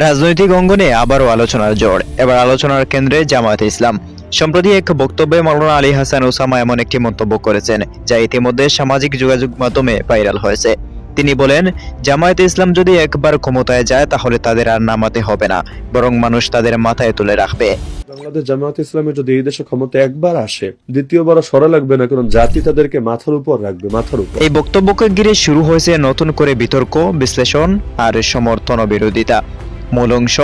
রাজনৈতিক অঙ্গনে আবারও আলোচনার জোর। এবার আলোচনার কেন্দ্রে জামায়াতে ইসলাম। সম্প্রতি এক বক্তব্যে মাওলানা আলী হাসান ওসামা এমন একটি মন্তব্য করেছেন যা ইতিমধ্যে সামাজিক যোগাযোগ মাধ্যমে ভাইরাল হয়েছে। তিনি বলেন জামায়াতে ইসলাম যদি একবার ক্ষমতায় যায় তাহলে তাদের আর নামাতে হবে না বরং মানুষ তাদের মাথায় তুলে রাখবে। বাংলাদেশ জামায়াত ইসলামের যদি এই দেশে ক্ষমতা একবার আসে দ্বিতীয়বার সরা লাগবে না কারণ জাতি তাদেরকে মাথার উপর রাখবে মাথার উপর। এই বক্তব্যকে ঘিরে শুরু হয়েছে নতুন করে বিতর্ক বিশ্লেষণ আর সমর্থন ও বিরোধিতা। মূল অংশ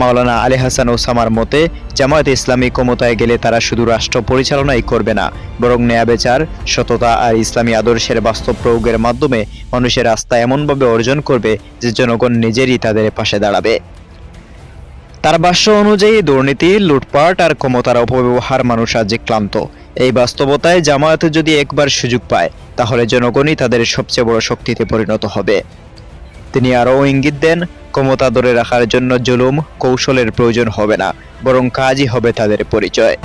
মাওলানা আলী হাসান ওসামার মতে, জামায়াত ইসলামী ক্ষমতায় গেলে তারা শুধু রাষ্ট্র পরিচালনাই করবে না, বরং ন্যায় বিচার, সততা আর ইসলামী আদর্শের বাস্তব প্রয়োগের মাধ্যমে মানুষের আস্থা এমনভাবে অর্জন করবে যে জনগণ নিজেরই তাদের পাশে দাঁড়াবে। তার ভাষ্য অনুযায়ী দুর্নীতি, লুটপাট আর ক্ষমতার অপব্যবহার মানুষ আজ ক্লান্ত। এই বাস্তবতায় জামায়াত যদি একবার সুযোগ পায়, তাহলে জনগণই তাদের সবচেয়ে বড় শক্তিতে পরিণত হবে। তিনি আরও ইঙ্গিত দেন ক্ষমতা ধরে রাখার জন্য জুলুম কৌশলের প্রয়োজন হবে না, বরং কাজই হবে তাদের পরিচয়।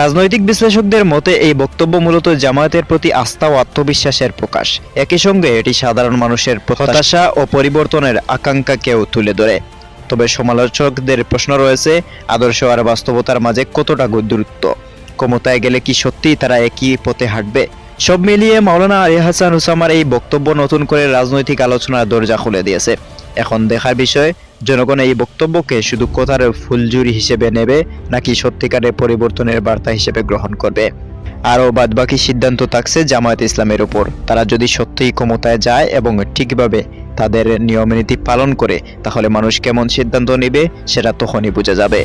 রাজনৈতিক বিশ্লেষকদের মতে, এই বক্তব্য মূলত জামায়াতের প্রতি আস্থা ও আত্মবিশ্বাসের প্রকাশ। একই সঙ্গে এটি সাধারণ মানুষের প্রত্যাশা ও পরিবর্তনের আকাঙ্ক্ষাকেও তুলে ধরে। তবে সমালোচকদের প্রশ্ন রয়েছে, আদর্শ আর বাস্তবতার মাঝে কতটা দূরত্ব ক্ষমতায় গেলে কি সত্যিই তারা একই পথে হাঁটবে? সব মিলিয়ে মাওলানা আলী হাসান হুসামার এই বক্তব্য নতুন করে রাজনৈতিক আলোচনার দরজা খুলে দিয়েছে। এখন দেখার বিষয়, জনগণ এই বক্তব্যকে শুধু কথার ফুলজুরি হিসেবে নেবে, নাকি সত্যিকারের পরিবর্তনের বার্তা হিসেবে গ্রহণ করবে? আরও বাদবাকি সিদ্ধান্ত থাকছে জামায়াত ইসলামের ওপর তারা যদি সত্যিই ক্ষমতায় যায় এবং ঠিকভাবে তাদের নিয়মনীতি পালন করে, তাহলে মানুষ কেমন সিদ্ধান্ত নেবে, সেটা তখনই বোঝা যাবে।